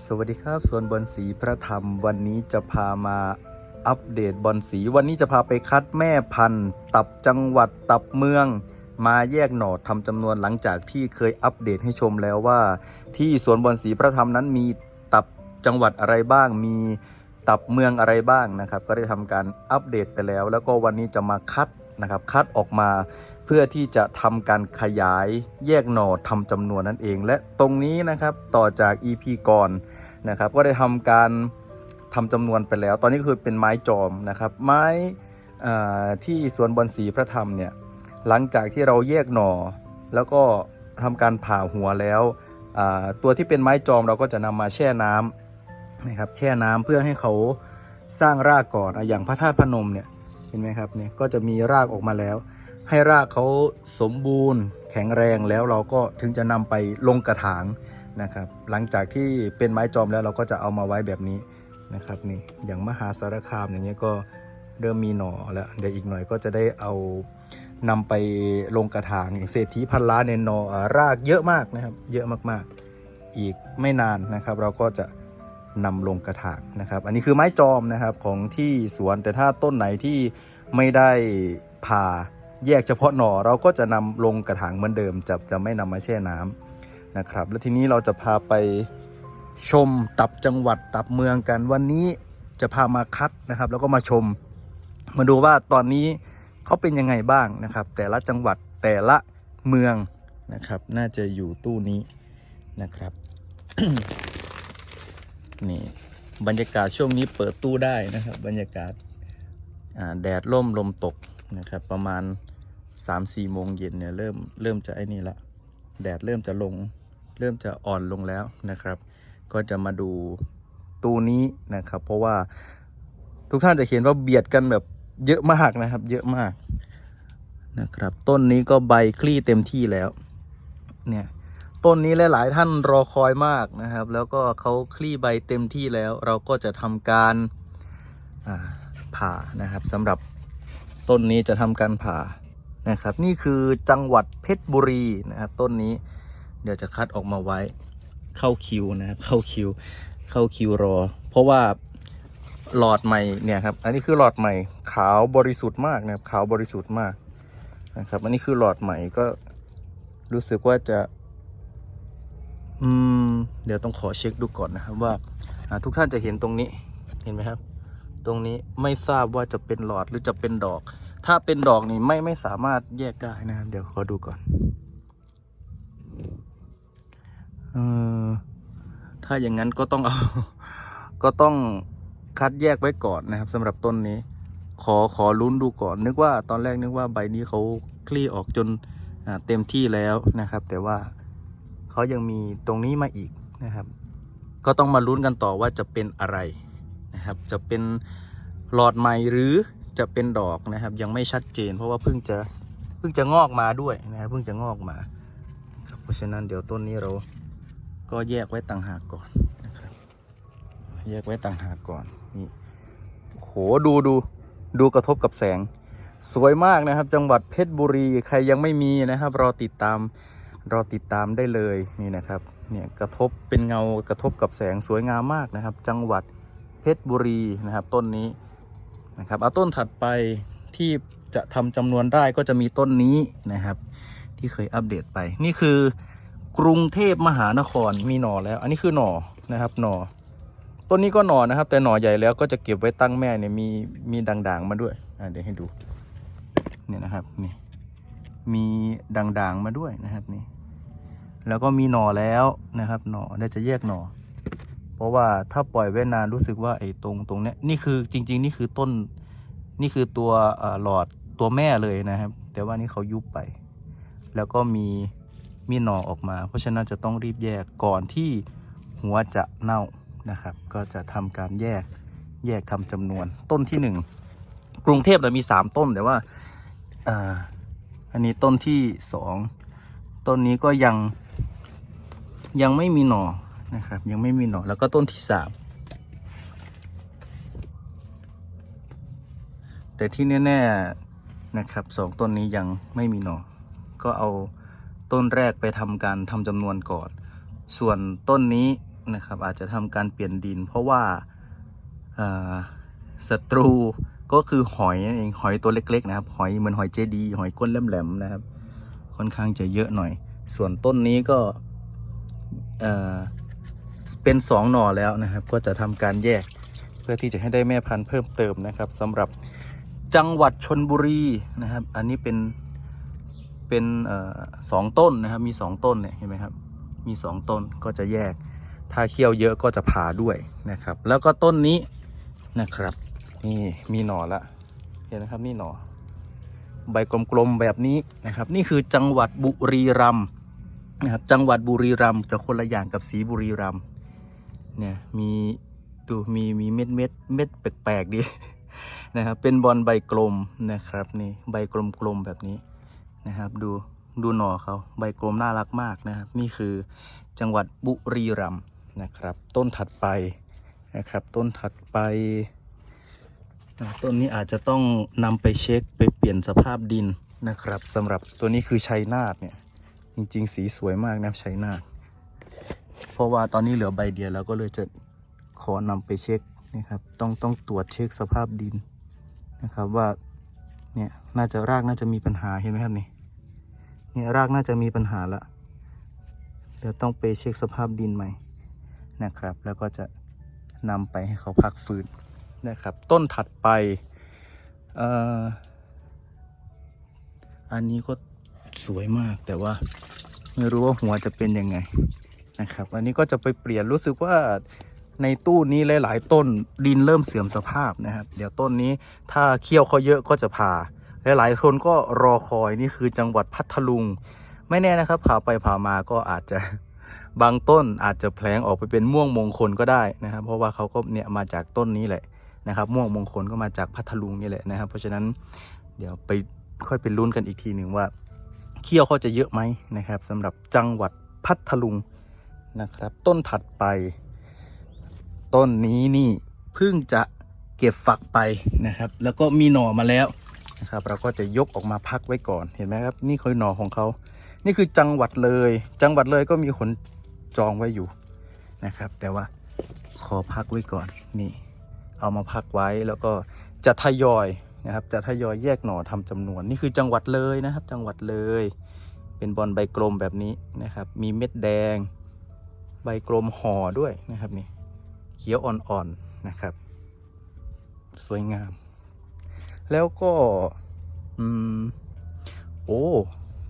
สวัสดีครับสวนบอลสีพระธรรมวันนี้จะพามาอัปเดตบอลสี วันนี้จะพาไปคัดแม่พันธุ์ ตับจังหวัดตับเมือง มาแยกหน่อทำจำนวนหลังจากที่เคยอัปเดตให้ชมแล้วว่า ที่สวนบอลสีพระธรรมนั้นมีตับจังหวัดอะไรบ้าง มีตับเมืองอะไรบ้างนะครับ ก็ได้ทำการอัปเดตไปแล้ว แล้วก็วันนี้จะมาคัด นะครับ คัดออกมาเพื่อที่จะทำการขยายแยกหน่อทำจำนวนนั่นเอง และตรงนี้นะครับต่อจาก EP ก่อนนะครับ ก็ได้ทำการทำจำนวนไปแล้ว ตอนนี้คือเป็นไม้จอมนะครับ ไม้ที่สวนบอนสีพระธรรมเนี่ยหลังจากที่เราแยกหน่อ แล้วก็ทำการผ่าหัวแล้วตัวที่เป็นไม้จอมเราก็จะนำมาแช่น้ำนะครับแช่น้ำเพื่อให้เขาสร้างรากก่อนอย่างพระธาตุพนมเนี่ย ห็นไหมครับเนี่ยก็จะมีรากออกมาแล้ว ให้รากเขาสมบูรณ์ แข็งแรงแล้วเราก็ถึงจะนำไปลงกระถางนะครับ หลังจากที่เป็นไม้จอมแล้วเราก็จะเอามาไว้แบบนี้นะครับนี่อย่างมหาสารคามอย่างเงี้ยก็เริ่มมีหน่อแล้วเดี๋ยวอีกหน่อยก็จะได้เอานำไปลงกระถางอย่างเศรษฐีพันล้านในยหนออ่ารากเยอะมากนะครับ เยอะมากๆ อีกไม่นานนะครับ เราก็จะ นำลงกระถางนะครับ อันนี้คือไม้จอมนะครับของที่สวนแต่ถ้าต้นไหนที่ไม่ได้ผ่าแยกเฉพาะหน่อเราก็จะนำลงกระถางเหมือนเดิมจะจะไม่นำมาแช่น้ำนะครับ แล้วทีนี้เราจะพาไปชมตับจังหวัดตับเมืองกัน วันนี้จะพามาคัดนะครับ แล้วก็มาชม มาดูว่าตอนนี้เขาเป็นยังไงบ้างนะครับ แต่ละจังหวัดแต่ละเมืองนะครับ น่าจะอยู่ตู้นี้นะครับ นี่ บรรยากาศช่วงนี้เปิดตู้ได้นะครับ บรรยากาศแดดร่มลมตกนะครับ ประมาณ 3-4โมงเย็นเนี่ยเริ่มเริ่มจะไอ้นี่ละแดดเริ่มจะลง เริ่มจะอ่อนลงแล้วนะครับ ก็จะมาดูตู้นี้นะครับ เพราะว่าทุกท่านจะเห็นว่าเบียดกันแบบเยอะมากนะครับ เยอะมากนะครับ ต้นนี้ก็ใบคลี่เต็มที่แล้ว เนี่ย ต้นนี้หลายๆท่านรอคอยมากนะครับ แล้วก็เขาคลี่ใบเต็มที่แล้ว เราก็จะทำการผ่านะครับสำหรับต้นนี้จะทำการผ่านะครับ นี่คือจังหวัดเพชรบุรีนะครับ ต้นนี้เดี๋ยวจะคัดออกมาไว้เข้าคิวนะครับเข้าคิว เข้าคิวรอ เพราะว่าหลอดใหม่เนี่ยครับ อันนี้คือหลอดใหม่ขาวบริสุทธิ์มากนะครับขาวบริสุทธิ์มากนะครับ อันนี้คือหลอดใหม่ก็รู้สึกว่าจะ อืม เดี๋ยวต้องขอเช็คดูก่อนนะครับว่าทุกท่านจะเห็นตรงนี้ เห็นไหมครับ ตรงนี้ไม่ทราบว่าจะเป็นหลอดหรือจะเป็นดอก ถ้าเป็นดอกนี่ไม่ไม่สามารถแยกได้นะครับ เดี๋ยวขอดูก่อนเออถ้าอย่างนั้นก็ต้องเอาก็ต้องคัดแยกไว้ก่อนนะครับสำหรับต้นนี้ ขอขอลุ้นดูก่อน นึกว่าตอนแรกนึกว่าใบนี้เขาคลี่ออกจนเต็มที่แล้วนะครับ แต่ว่า เขายังมีตรงนี้มาอีกนะครับ ก็ต้องมาลุ้นกันต่อว่าจะเป็นอะไรนะครับ จะเป็นหลอดใหม่หรือจะเป็นดอกนะครับ ยังไม่ชัดเจน เพราะว่าเพิ่งจะเพิ่งจะงอกมาด้วยนะครับเพิ่งจะงอกมาเพราะฉะนั้นเดี๋ยวต้นนี้เราก็แยกไว้ต่างหากก่อนนะครับ แยกไว้ต่างหากก่อนนี่โหดูดูดูกระทบกับแสง สวยมากนะครับ จังหวัดเพชรบุรีใครยังไม่มีนะครับรอติดตาม รอติดตามได้เลยนี่นะครับเนี่ยกระทบเป็นเงากระทบกับแสงสวยงามมากนะครับ จังหวัดเพชรบุรีนะครับ ต้นนี้นะครับเอาต้นถัดไปที่จะทำจำนวนได้ก็จะมีต้นนี้นะครับ ที่เคยอัปเดตไป นี่คือกรุงเทพมหานครมีหน่อแล้ว อันนี้คือหน่อนะครับหน่อต้นนี้ก็หน่อนะครับ แต่หน่อใหญ่แล้วก็จะเก็บไว้ตั้งแม่เนี่ยมีมีด่างๆมาด้วยอะเดี๋ยวให้ดูเนี่ยนะครับนี่ มีด่างๆมาด้วยนะครับนี่ แล้วก็มีหน่อแล้วนะครับ หน่อได้จะแยกหน่อ เพราะว่าถ้าปล่อยไว้นานรู้สึกว่าไอ้ตรงตรงเนี้ยนี่คือจริง ๆ นี่คือต้น นี่คือตัวหลอดตัวแม่เลยนะครับ แต่ว่านี่เขายุบไป แล้วก็มีมีหน่อออกมา เพราะฉะนั้นจะต้องรีบแยกก่อนที่หัวจะเน่านะครับ ก็จะทำการแยกแยกทำจำนวนต้นที่หนึ่งกรุงเทพเรามีสามต้นแต่ว่า อันนี้ต้นที่สองต้นนี้ก็ยังยังไม่มีหน่อนะครับ ยังไม่มีหน่อแล้วก็ต้นที่สามแต่ที่แน่ๆนะครับสองต้นนี้ยังไม่มีหน่อก็เอาต้นแรกไปทำการทำจำนวนก่อน ส่วนต้นนี้นะครับอาจจะทำการเปลี่ยนดิน เพราะว่าศัตรู ก็คือหอยนั่นเองหอยตัวเล็ก ๆ นะครับ หอยเหมือนหอยเจดี หอยก้นแหลมๆนะครับ ค่อนข้างจะเยอะหน่อย ส่วนต้นนี้ก็เอ่อเป็นสองหน่อแล้วนะครับ ก็จะทำการแยกเพื่อที่จะให้ได้แม่พันธุ์เพิ่มเติมนะครับสำหรับจังหวัดชนบุรีนะครับ อันนี้เป็นเป็นสองต้นนะครับ มีสองต้นเนี่ยเห็นไหมครับ มีสองต้นก็จะแยก ถ้าเคี่ยวเยอะก็จะผ่าด้วยนะครับ แล้วก็ต้นนี้นะครับ นี่มีหน่อละเห็นนะครับนี่หน่อ ใบกลมๆแบบนี้นะครับ นี่คือจังหวัดบุรีรัมย์นะครับจังหวัดบุรีรัมย์จะคนละอย่างกับสีบุรีรัมย์เนี่ยมีดูมีมีเม็ดเม็ดเม็ดแปลกๆดีนะครับเป็นบอลใบกลมนะครับนี่ใบกลมๆแบบนี้นะครับ ดูดูหน่อเขาใบกลมน่ารักมากนะครับ นี่คือจังหวัดบุรีรัมย์นะครับ ต้นถัดไปนะครับ ต้นถัดไป ต้นนี้อาจจะต้องนำไปเช็คไปเปลี่ยนสภาพดินนะครับสำหรับตัวนี้คือชัยนาทเนี่ยจริง ๆ สีสวยมากนะชัยนาทเพราะว่าตอนนี้เหลือใบเดียวแล้วก็เลยจะขอนำไปเช็คนะครับต้องต้องตรวจเช็คสภาพดินนะครับว่าเนี่ยน่าจะรากน่าจะมีปัญหาเห็นไหมครับนี่เนี่ยรากน่าจะมีปัญหาละเดี๋ยวต้องไปเช็คสภาพดินใหม่นะครับ แล้วก็จะนำไปให้เขาพักฟื้น นะครับ ต้นถัดไปอันนี้ก็สวยมากแต่ว่าไม่รู้ว่าหัวจะเป็นยังไงนะครับ อันนี้ก็จะไปเปลี่ยนรู้สึกว่าในตู้นี้หลาย ๆ ต้นดินเริ่มเสื่อมสภาพนะครับ เดี๋ยวต้นนี้ถ้าเคี่ยวเขาเยอะก็จะผ่าหลายๆคนก็รอคอยนี่คือจังหวัดพัทลุง ไม่แน่นะครับผ่าไปผ่ามาก็อาจจะบางต้นอาจจะแผลงออกไปเป็นม่วงมงคลก็ได้นะครับ เพราะว่าเขาก็เนี่ยมาจากต้นนี้แหละ นะครับม่วงมงคลก็มาจากพัทลุงนี่แหละนะครับ เพราะฉะนั้นเดี๋ยวไปค่อยไปลุ้นกันอีกทีหนึ่งว่าเขี้ยวเขาจะเยอะไหมนะครับสำหรับจังหวัดพัทลุงนะครับ ต้นถัดไป ต้นนี้นี่เพิ่งจะเก็บฝักไปนะครับ แล้วก็มีหน่อมาแล้วนะครับ เราก็จะยกออกมาพักไว้ก่อนเห็นไหมครับ นี่คือหน่อของเขา นี่คือจังหวัดเลย จังหวัดเลยก็มีคนจองไว้อยู่นะครับ แต่ว่าขอพักไว้ก่อนนี่ เอามาพักไว้แล้วก็จะทยอยนะครับ จะทยอยแยกหน่อทำจำนวน นี่คือจังหวัดเลยนะครับ จังหวัดเลย เป็นบอลใบกลมแบบนี้นะครับ มีเม็ดแดง ใบกลมห่อด้วยนะครับนี่เขียวอ่อนๆนะครับ สวยงาม แล้วก็อืมโอ้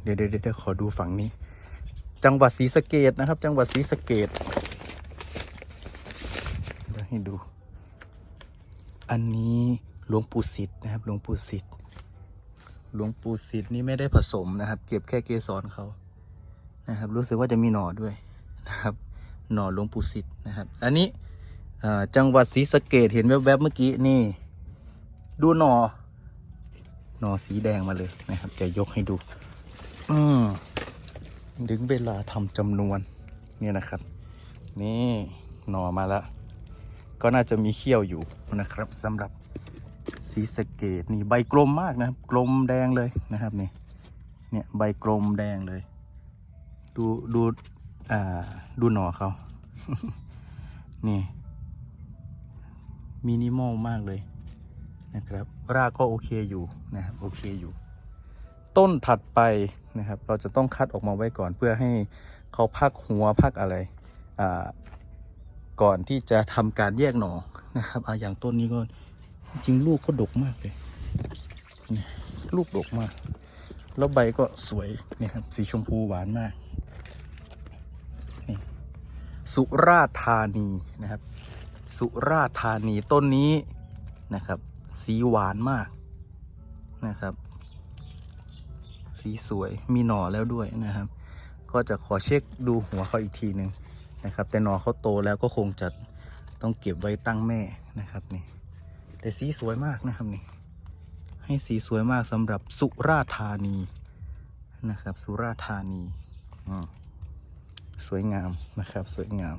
เดี๋ยวเดี๋ยวเดี๋ยวขอดูฝั่งนี้ จังหวัดศรีสะเกดนะครับ จังหวัดศรีสะเกดเดี๋ยวให้ดู อันนี้หลวงปู่สิทธิ์นะครับ หลวงปู่สิทธิ์หลวงปู่สิทธิ์นี่ไม่ได้ผสมนะครับ เก็บแค่เกสรเขานะครับ รู้สึกว่าจะมีหน่อด้วยนะครับ หน่อหลวงปู่สิทธิ์นะครับ อันนี้จังหวัดศรีสะเกดเห็นแวบๆเมื่อกี้นี่ ดูหน่อ หน่อสีแดงมาเลยนะครับจะยกให้ดู อืมถึงเวลาทำจำนวน เนี่ยนะครับ นี่หน่อมาแล้ว ก็น่าจะมีเขี้ยวอยู่นะครับสำหรับสีสเกตนี่ใบกลมมากนะครับ กลมแดงเลยนะครับนี่เนี่ยใบกลมแดงเลย ดูดูอ่าดูหน่อเขานี่มินิมอลมากเลยนะครับ รากก็โอเคอยู่นะครับโอเคอยู่ ต้นถัดไปนะครับ เราจะต้องคัดออกมาไว้ก่อนเพื่อให้เขาพักหัวพักอะไรอ่า ก่อนที่จะทำการแยกหน่อนะครับออย่างต้นนี้ก็จริงลูกก็ดกมากเลยลูกดกมาก แล้วใบก็สวยเนี่ยครับสีชมพูหวานมากนี่สุราธานีนะครับ สุราธานีต้นนี้นะครับ สีหวานมากนะครับ สีสวยมีหน่อแล้วด้วยนะครับ ก็จะขอเช็คดูหัวเขาอีกทีหนึ่ง นะครับ แต่หนอเขาโตแล้วก็คงจะต้องเก็บไว้ตั้งแม่นะครับนี่ แต่สีสวยมากนะครับนี่ ให้สีสวยมากสำหรับสุราธานีนะครับ สุราธานีอืมสวยงามนะครับ สวยงาม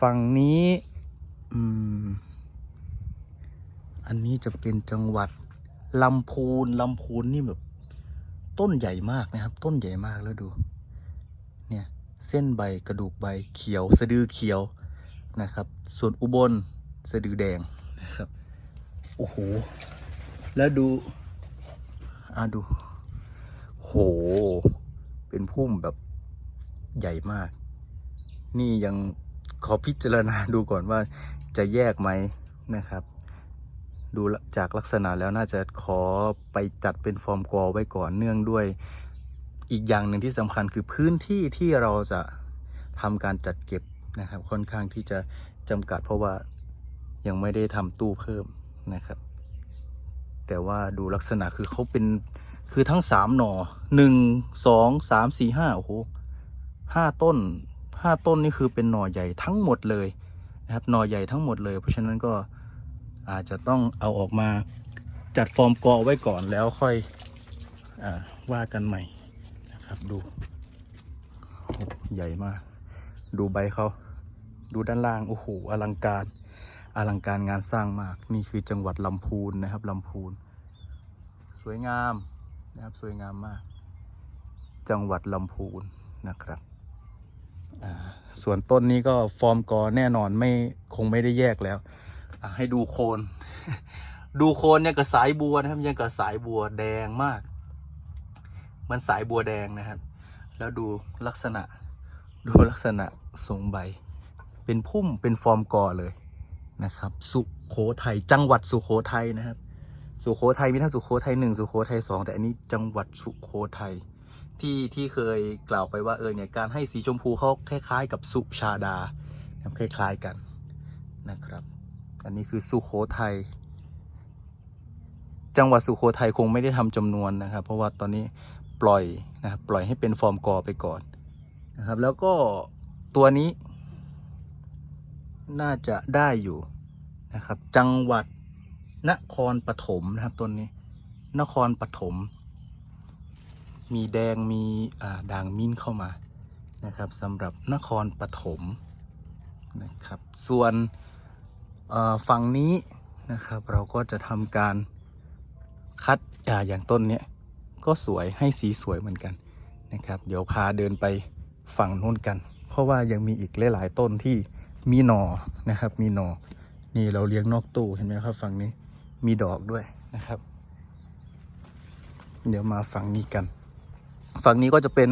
ฝั่งนี้อืมอันนี้จะเป็นจังหวัดลำพูนลำพูนนี่แบบ ต้นใหญ่มากนะครับ ต้นใหญ่มากแล้วดู เนี่ย เส้นใบกระดูกใบเขียวสะดือเขียวนะครับ ส่วนอุบลสะดือแดงนะครับโอ้โหแล้วดูอ่าดู โห เป็นพุ่มแบบใหญ่มาก นี่ยังขอพิจารณาดูก่อนว่าจะแยกไหมนะครับ ดูจากลักษณะแล้วน่าจะขอไปจัดเป็นฟอร์มกอไว้ก่อนเนื่องด้วย อีกอย่างหนึ่งที่สำคัญคือพื้นที่ที่เราจะทำการจัดเก็บนะครับ ค่อนข้างที่จะจำกัดเพราะว่ายังไม่ได้ทำตู้เพิ่มนะครับ แต่ว่าดูลักษณะคือเขาเป็นคือทั้งสามหน่อหนึ่งสองสามสี่ห้าโอ้โหห้าต้นห้าต้นนี่คือเป็นหน่อใหญ่ทั้งหมดเลยนะครับหน่อใหญ่ทั้งหมดเลย เพราะฉะนั้นก็อาจจะต้องเอาออกมาจัดฟอร์มกอไว้ก่อนแล้วค่อยอว่ากันใหม่ ครับดูใหญ่มาก ดูใบเขา ดูด้านล่าง โอ้โห อลังการ อลังการงานสร้างมาก นี่คือจังหวัดลำพูนนะครับลำพูน สวยงามนะครับ สวยงามมาก จังหวัดลำพูนนะครับ ส่วนต้นนี้ก็ฟอร์มกอแน่นอนไม่คงไม่ได้แยกแล้ว ให้ดูโคน ดูโคนเนี่ยกับสายบัวนะครับยังกับสายบัวแดงมาก มันสายบัวแดงนะครับ แล้วดูลักษณะ ดูลักษณะทรงใบ เป็นพุ่มเป็นฟอร์มกอเลยนะครับ สุโขทัยจังหวัดสุโขทัยนะครับ สุโขทัยมีทั้งสุโขทัยหนึ่งสุโขทัยสองแต่อันนี้จังหวัดสุโขทัยที่ที่เคยกล่าวไปว่าเออเนี่ยการให้สีชมพูเขาคล้าย ๆ กับสุชาดาครับคล้ายๆกันนะครับ อันนี้คือสุโขทัยจังหวัดสุโขทัยคงไม่ได้ทำจำนวนนะครับ เพราะว่าตอนนี้ ปล่อยนะครับปล่อยให้เป็นฟอร์มกอไปก่อนนะครับ แล้วก็ตัวนี้ น่าจะได้อยู่นะครับ จังหวัดนครปฐมนะครับต้นนี้ นครปฐมมีแดงมีด่างมิ้นเข้ามานะครับสำหรับนครปฐมนะครับ ส่วนฝั่งนี้นะครับ เราก็จะทำการคัดออย่างต้นเนี้ย ก็สวยให้สีสวยเหมือนกันนะครับ เดี๋ยวพาเดินไปฝั่งนู้นกัน เพราะว่ายังมีอีกหลายๆต้นที่มีหนอนะครับ มีหนอนี่เราเลี้ยงนอกตู้เห็นไหมครับฝั่งนี้มีดอกด้วยนะครับ เดี๋ยวมาฝั่งนี้กัน ฝั่งนี้ก็จะเป็น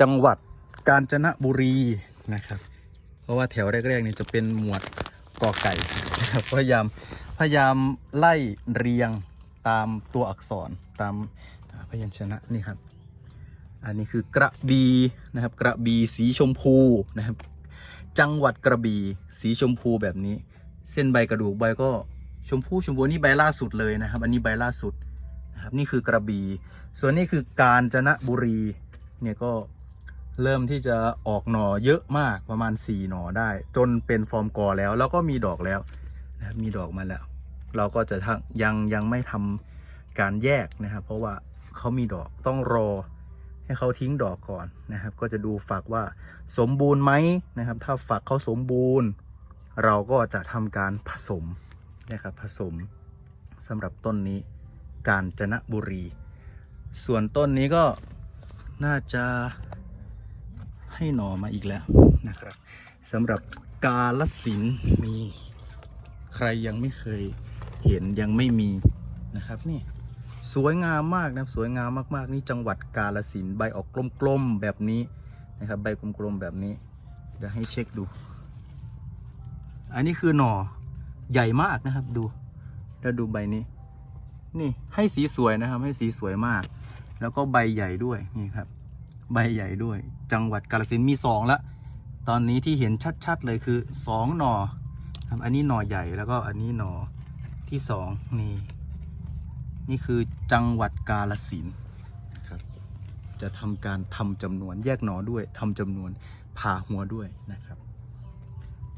จังหวัดกาญจนบุรีนะครับ เพราะว่าแถวแรกๆนี่จะเป็นหมวดกอไก่นะครับพยายามพยายามไล่เรียง ตามตัวอักษรตามพยัญชนะนี่ครับ อันนี้คือกระบีนะครับ กระบีสีชมพูนะครับ จังหวัดกระบี่สีชมพูแบบนี้ เส้นใบกระดูกใบก็ชมพูชมพูนี่ใบล่าสุดเลยนะครับ อันนี้ใบล่าสุดนะครับนี่คือกระบี่ส่วนนี้คือกาญจนบุรีเนี่ยก็เริ่มที่จะออกหน่อเยอะมากประมาณ 4 หน่อได้ จนเป็นฟอร์มกอแล้ว แล้วก็มีดอกแล้วนะครับมีดอกมาแล้ว เราก็จะยังยังไม่ทำการแยกนะครับ เพราะว่าเขามีดอกต้องรอให้เขาทิ้งดอกก่อนนะครับ ก็จะดูฝักว่าสมบูรณ์ไหมนะครับ ถ้าฝักเขาสมบูรณ์ เราก็จะทำการผสมนะครับผสมสำหรับต้นนี้กาญจนบุรี ส่วนต้นนี้ก็น่าจะให้หน่อมาอีกแล้วนะครับสำหรับกาลสินมีใครยังไม่เคย เห็นยังไม่มีนะครับนี่สวยงามมากนะครับสวยงามมากๆนี่จังหวัดกาลสินใบออกกลมๆแบบนี้นะครับใบกลมๆแบบนี้เดี๋ยวให้เช็คดู อันนี้คือหน่อใหญ่มากนะครับดูแล้วดูใบนี้ นี่ให้สีสวยนะครับ ให้สีสวยมาก แล้วก็ใบใหญ่ด้วยนี่ครับ ใบใหญ่ด้วย จังหวัดกาลสินมีสองละตอนนี้ที่เห็นชัดๆเลยคือสองหน่อครับอันนี้หน่อใหญ่แล้วก็อันนี้หน่อ ที่สองนี่ นี่คือจังหวัดกาลสินธุ์นะครับ จะทำการทำจำนวนแยกหนอด้วยทำจำนวนผ่าหัวด้วยนะครับ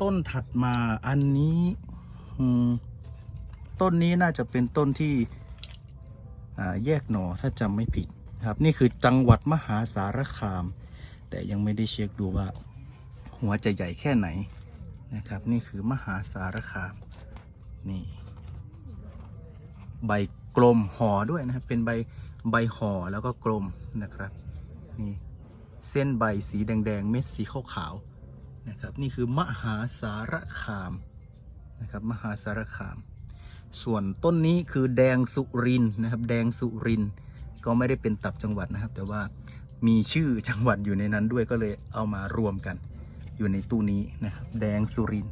ต้นถัดมาอันนี้อืมต้นนี้น่าจะเป็นต้นที่อ่าแยกหนอถ้าจำไม่ผิดนะครับ นี่คือจังหวัดมหาสารคาม แต่ยังไม่ได้เช็คดูว่า หัวจะใหญ่แค่ไหนนะครับ นี่คือมหาสารคามนี่ ใบกลมห่อด้วยนะครับ เป็นใบใบห่อแล้วก็กลมนะครับนี่เส้นใบสีแดงๆ เม็ดสีขาวๆนะครับ นี่คือมหาสารคามนะครับมหาสารคาม ส่วนต้นนี้คือแดงสุรินนะครับ แดงสุรินก็ไม่ได้เป็นตับจังหวัดนะครับ แต่ว่ามีชื่อจังหวัดอยู่ในนั้นด้วยก็เลยเอามารวมกัน อยู่ในตู้นี้นะครับแดงสุริน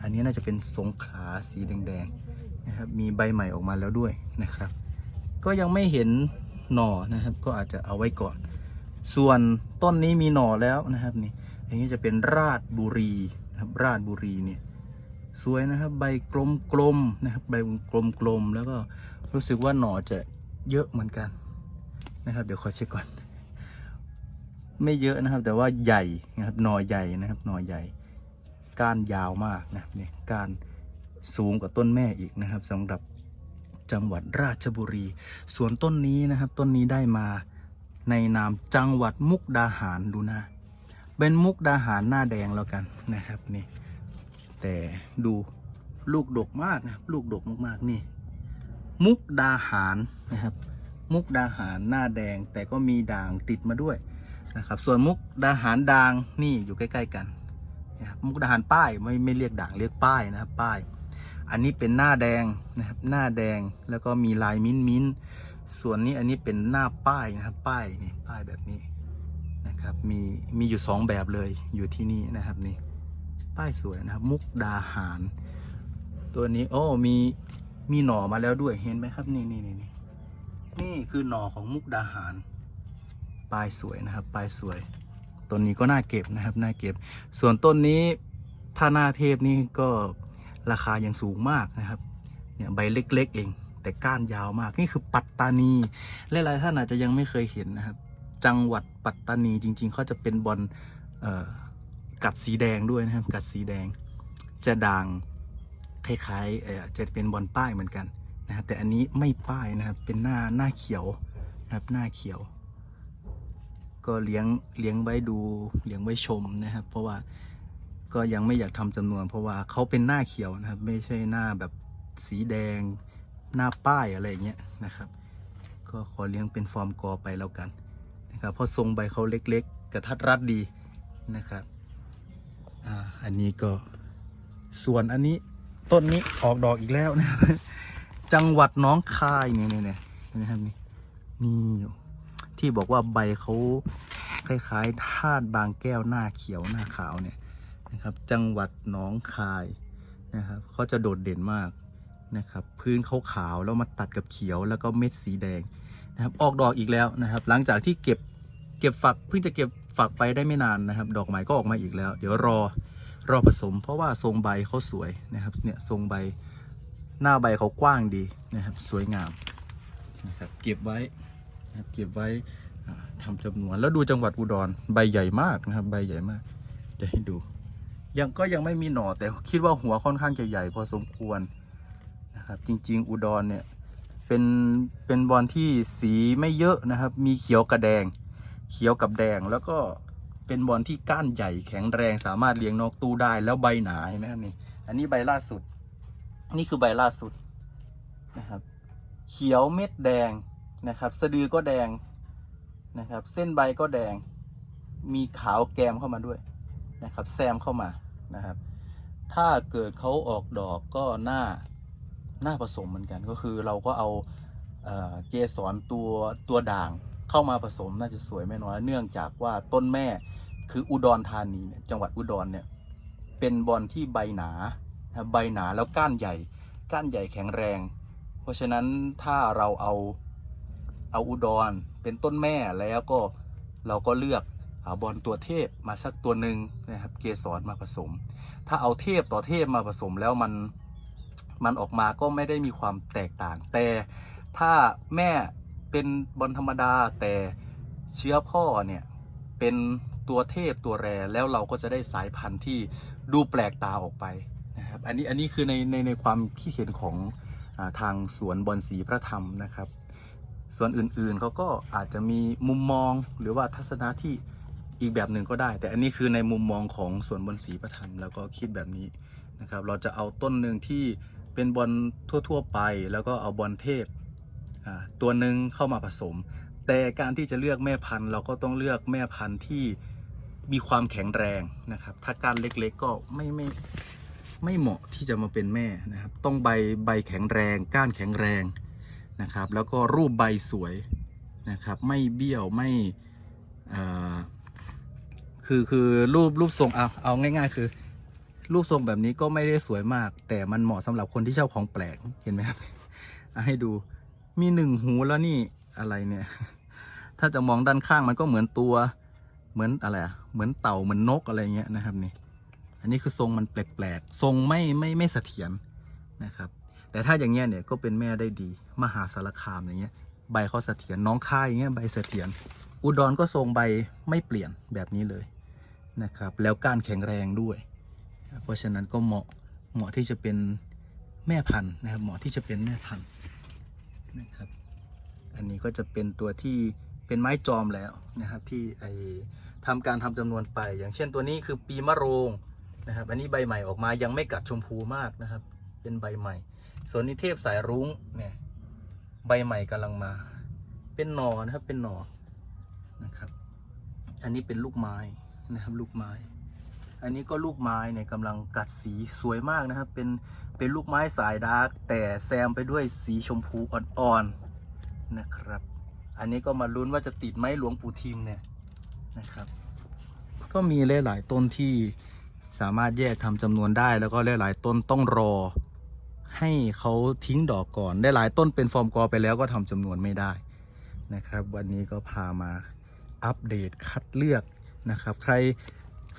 อันนี้น่าจะเป็นสงขลาสีแดงๆ นะครับ มีใบใหม่ออกมาแล้วด้วยนะครับ ก็ยังไม่เห็นหน่อนะครับ ก็อาจจะเอาไว้ก่อน ส่วนต้นนี้มีหน่อแล้วนะครับนี่อันนี้จะเป็นราชบุรีนะครับ ราชบุรีเนี่ยสวยนะครับ ใบกลมกลมๆนะครับ ใบกลมกลมๆแล้วก็รู้สึกว่าหน่อจะเยอะเหมือนกันนะครับ เดี๋ยวขอเช็คก่อน ไม่เยอะนะครับ แต่ว่าใหญ่นะครับหน่อใหญ่นะครับหน่อใหญ่ ก้านยาวมากนะครับนี่ก้าน สูงกว่าต้นแม่อีกนะครับสำหรับจังหวัดราชบุรี ส่วนต้นนี้นะครับ ต้นนี้ได้มาในนามจังหวัดมุกดาหารดูนะ เป็นมุกดาหารหน้าแดงแล้วกันนะครับนี่แต่ดูลูกดกมากนะครับลูกดกมากๆนี่ มุกดาหารนะครับ มุกดาหารหน้าแดงแต่ก็มีด่างติดมาด้วยนะครับ ส่วนมุกดาหารด่างนี่อยู่ใกล้ ๆ กันนะครับมุกดาหารป้ายไม่ไม่เรียกด่างเรียกป้ายนะครับป้าย อันนี้เป็นหน้าแดงนะครับ หน้าแดงแล้วก็มีลายมิ้นมิ้นท์ส่วนนี้อันนี้เป็นหน้าป้ายนะครับ ป้ายนี่ป้ายแบบนี้นะครับ มีมีอยู่สองแบบเลยอยู่ที่นี่นะครับนี่ป้ายสวยนะครับ มุกดาหาร ตัวนี้โอ้มีมีหน่อมาแล้วด้วยเห็นไหมครับนี่นี่นี่นี่นี่คือหน่อของมุกดาหารป้ายสวยนะครับป้ายสวยต้นนี้ก็น่าเก็บนะครับน่าเก็บ ส่วนต้นนี้ถ้าหน้าเทพนี่ก็ ราคายังสูงมากนะครับเนี่ยใบเล็กๆเอง แต่ก้านยาวมากนี่คือปัตตานีหลายๆท่านอาจจะยังไม่เคยเห็นนะครับ จังหวัดปัตตานีจริง ๆเขาจะเป็นบอลกัดสีแดงด้วยนะครับ กัดสีแดงจะด่างคล้ายๆจะเป็นบอลป้ายเหมือนกันนะครับแต่อันนี้ไม่ป้ายนะครับเป็นหน้าหน้าเขียวนะครับหน้าเขียว ก็เลี้ยงเลี้ยงไว้ดูเลี้ยงไว้ชมนะครับ เพราะว่า ก็ยังไม่อยากทำจำนวนเพราะว่าเขาเป็นหน้าเขียวนะครับ ไม่ใช่หน้าแบบสีแดง หน้าป้ายอะไรเงี้ยนะครับ ก็ขอเลี้ยงเป็นฟอร์มกอไปแล้วกันนะครับเพราะทรงใบเขาเล็ก ๆ กระทัดรัดดีนะครับอ่าอันนี้ก็ส่วนอันนี้ต้นนี้ออกดอกอีกแล้วนะครับจังหวัดน้องคายเนี่ยเนี่ยเนี่ยนไหมครับนี่นี่ที่บอกว่าใบเขาคล้ายๆธาตุบางแก้วหน้าเขียวหน้าขาวเนี่ย นะครับ จังหวัดหนองคายนะครับเขาจะโดดเด่นมากนะครับพื้นเขาขาวแล้วมาตัดกับเขียวแล้วก็เม็ดสีแดงนะครับออกดอกอีกแล้วนะครับ หลังจากที่เก็บเก็บฝักเพิ่งจะเก็บฝักไปได้ไม่นานนะครับ ดอกใหม่ก็ออกมาอีกแล้ว เดี๋ยวรอรอผสม เพราะว่าทรงใบเขาสวยนะครับเนี่ยทรงใบหน้าใบเขากว้างดีนะครับ สวยงามนะครับเก็บไว้นะครับเก็บไว้อ่าทำจำนวนแล้วดูจังหวัดอุดรใบใหญ่มากนะครับ ใบใหญ่มากเดี๋ยวให้ดู ยังก็ยังไม่มีหน่อแต่คิดว่าหัวค่อนข้างจะใหญ่พอสมควรนะครับ จริง ๆ อุดรเนี่ยเป็นเป็นบอลที่สีไม่เยอะนะครับ มีเขียวกระแดง เขียวกับแดงแล้วก็เป็นบอลที่ก้านใหญ่แข็งแรงสามารถเลี้ยงนอกตู้ได้แล้วใบหนาเห็นไหมครับนี่อันนี้ใบล่าสุด นี่คือใบล่าสุดนะครับ เขียวเม็ดแดงนะครับ สะดือก็แดงนะครับ เส้นใบก็แดง มีขาวแกมเข้ามาด้วยนะครับ แซมเข้ามา นะครับ ถ้าเกิดเขาออกดอกก็หน้าหน้าผสมเหมือนกันก็คือเราก็เอาเกสรตัวตัวด่างเข้ามาผสมน่าจะสวยไม่น้อยเนื่องจากว่าต้นแม่คืออุดรธานีเนี่ยจังหวัดอุดรเนี่ยเป็นบอลที่ใบหนาใบหนาแล้วก้านใหญ่ ก้านใหญ่แข็งแรง เพราะฉะนั้นถ้าเราเอาเอาอุดรเป็นต้นแม่แล้วก็เราก็เลือก บอลตัวเทพมาสักตัวหนึ่งนะครับเกสรมาผสม ถ้าเอาเทพต่อเทพมาผสมแล้วมันมันออกมาก็ไม่ได้มีความแตกต่าง แต่ถ้าแม่เป็นบอลธรรมดาแต่เชื้อพ่อเนี่ยเป็นตัวเทพตัวแรแล้วเราก็จะได้สายพันธุ์ที่ดูแปลกตาออกไปนะครับอันนี้อันนี้คือในในในความคิดเห็นของอทางสวนบอลสีพระธรรมนะครับ ส่วนอื่นๆเขาก็อาจจะมีมุมมองหรือว่าทัศนะที่ อีกแบบหนึ่งก็ได้ แต่อันนี้คือในมุมมองของสวนบอลสีพระธรรมแล้วก็คิดแบบนี้นะครับ เราจะเอาต้นหนึ่งที่เป็นบอลทั่ว ๆ ไป แล้วก็เอาบอลเทพตัวหนึ่งเข้ามาผสม แต่การที่จะเลือกแม่พันธุ์ เราก็ต้องเลือกแม่พันธุ์ที่มีความแข็งแรงนะครับ ถ้าการเล็กๆก็ไม่ไม่ไม่เหมาะที่จะมาเป็นแม่นะครับ ต้องใบใบแข็งแรง ก้านแข็งแรงนะครับ แล้วก็รูปใบสวยนะครับ ไม่เบี้ยวไม่เอ่อ คือคือรูปรูปทรงเอาเอาง่าย ๆ คือ รูปทรงแบบนี้ก็ไม่ได้สวยมาก แต่มันเหมาะสำหรับคนที่ชอบของแปลกเห็นไหมครับให้ดูมีหนึ่งหูแล้วนี่อะไรเนี่ย ถ้าจะมองด้านข้างมันก็เหมือนตัวเหมือนอะไรอะเหมือนเต่าเหมือนนกอะไรเงี้ยนะครับนี่ อันนี้คือทรงมันแปลกๆทรงไม่ไม่ไม่เสถียรนะครับ แต่ถ้าอย่างเงี้ยเนี่ยก็เป็นแม่ได้ดี มหาสารคามอย่างเงี้ย ใบเขาเสถียรน้องค่ายอย่างเงี้ยใบเสถียรอุดรก็ทรงใบไม่เปลี่ยนแบบนี้เลย นะครับ แล้วก้านแข็งแรงด้วย เพราะฉะนั้นก็เหมาะเหมาะที่จะเป็นแม่พันธุ์นะครับเหมาะที่จะเป็นแม่พันธุ์นะครับ อันนี้ก็จะเป็นตัวที่เป็นไม้จอมแล้วนะครับที่ไอทำการทำจำนวนไป อย่างเช่นตัวนี้คือปีมะโรงนะครับ อันนี้ใบใหม่ออกมายังไม่กัดชมพูมากนะครับ เป็นใบใหม่ ส่วนนิเทพสายรุ้งเนี่ยใบใหม่กำลังมา เป็นหนอนะครับเป็นหนอนะครับ อันนี้เป็นลูกไม้ นะครับลูกไม้ อันนี้ก็ลูกไม้เนี่ยกำลังกัดสีสวยมากนะครับ เป็นเป็นลูกไม้สายดาร์กแต่แซมไปด้วยสีชมพูอ่อนๆนะครับ อันนี้ก็มาลุ้นว่าจะติดไหมหลวงปู่ทิมเนี่ยนะครับ ก็มีหลายๆต้นที่สามารถแยกทำจำนวนได้แล้วก็หลาย ๆ ต้นต้องรอ ให้เขาทิ้งดอกก่อนได้หลายต้นเป็นฟอร์มกอไปแล้วก็ทำจำนวนไม่ได้นะครับ วันนี้ก็พามาอัปเดตคัดเลือก นะครับ ใคร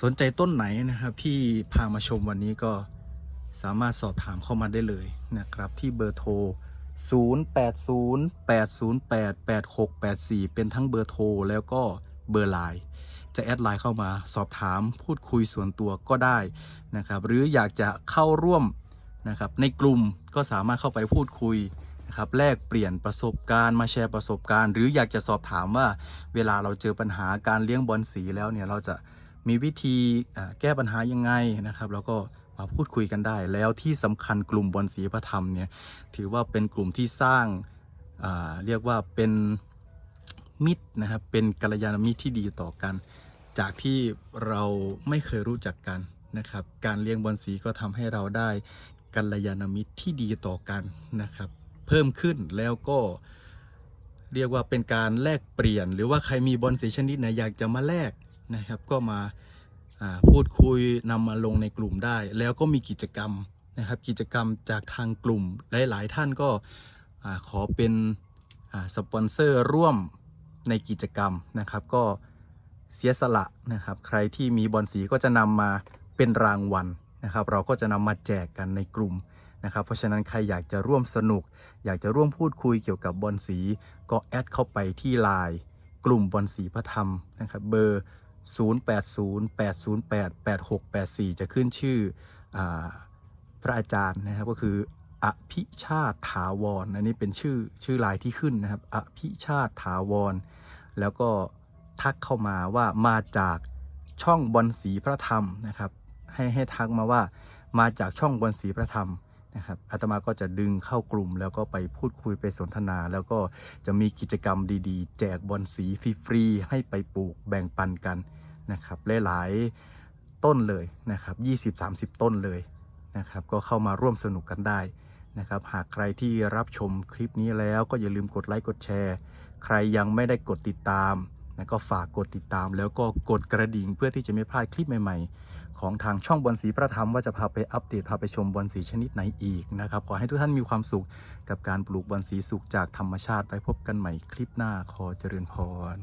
สนใจต้นไหนนะครับที่พามาชมวันนี้ก็สามารถสอบถามเข้ามาได้เลยนะครับ ที่เบอร์โทร 0808088684 เป็นทั้งเบอร์โทรแล้วก็เบอร์ไลน์จะแอดไลน์เข้ามาสอบถามพูดคุยส่วนตัวก็ได้นะครับ หรืออยากจะเข้าร่วมนะครับในกลุ่มก็สามารถเข้าไปพูดคุย นะครับแลกเปลี่ยนประสบการณ์มาแชร์ประสบการณ์ หรืออยากจะสอบถามว่าเวลาเราเจอปัญหาการเลี้ยงบอลสีแล้วเนี่ยเราจะมีวิธีแก้ปัญหายังไงนะครับ แล้วก็มาพูดคุยกันได้ แล้วที่สำคัญกลุ่มบอลสีพระธรรมเนี่ยถือว่าเป็นกลุ่มที่สร้างเรียกว่าเป็นมิตรนะครับเป็นกัลยาณมิตรที่ดีต่อกัน จากที่เราไม่เคยรู้จักกันนะครับ การเลี้ยงบอลสีก็ทำให้เราได้กัลยาณมิตรที่ดีต่อกันนะครับ เพิ่มขึ้นแล้วก็เรียกว่าเป็นการแลกเปลี่ยน หรือว่าใครมีบอลสีชนิดไหนอยากจะมาแลกนะครับ ก็มาพูดคุยนำมาลงในกลุ่มได้ แล้วก็มีกิจกรรมนะครับ กิจกรรมจากทางกลุ่มหลาย ๆ ท่านก็ขอเป็นสปอนเซอร์ร่วมในกิจกรรมนะครับ ก็เสียสละนะครับ ใครที่มีบอลสีก็จะนำมาเป็นรางวัลนะครับ เราก็จะนำมาแจกกันในกลุ่ม นะครับ เพราะฉะนั้นใครอยากจะร่วมสนุก อยากจะร่วมพูดคุยเกี่ยวกับบอลสีก็แอดเข้าไปที่ไลน์กลุ่มบอลสีพระธรรมนะครับเบอร์ 0808088684 จะขึ้นชื่ออพระอาจารย์นะครับก็คืออภิชาติถาวรอันนี้เป็นชื่อชื่อไลน์ที่ขึ้นนะครับอภิชาติถาวร แล้วก็ทักเข้ามาว่ามาจากช่องบอลสีพระธรรมนะครับ ให้ให้ทักมาว่ามาจากช่องบอลสีพระธรรม นะครับอาตมาก็จะดึงเข้ากลุ่ม แล้วก็ไปพูดคุยไปสนทนา แล้วก็จะมีกิจกรรมดีๆ แจกบอลสีฟรีๆให้ไปปลูกแบ่งปันกันนะครับหลายๆต้นเลยนะครับ20-30 ต้นเลยนะครับก็เข้ามาร่วมสนุกกันได้นะครับหากใครที่รับชมคลิปนี้แล้วก็อย่าลืมกดไลค์กดแชร์ ใครยังไม่ได้กดติดตามนะก็ฝากกดติดตามแล้วก็กดกระดิ่งเพื่อที่จะไม่พลาดคลิปใหม่ ๆ ของทางช่องบอลสีประธรรมว่าจะพาไปอัปเดตพาไปชมบอลสีชนิดไหนอีกนะครับ ขอให้ทุกท่านมีความสุขกับการปลูกบอลสีสุขจากธรรมชาติไปพบกันใหม่คลิปหน้าขอเจริญพร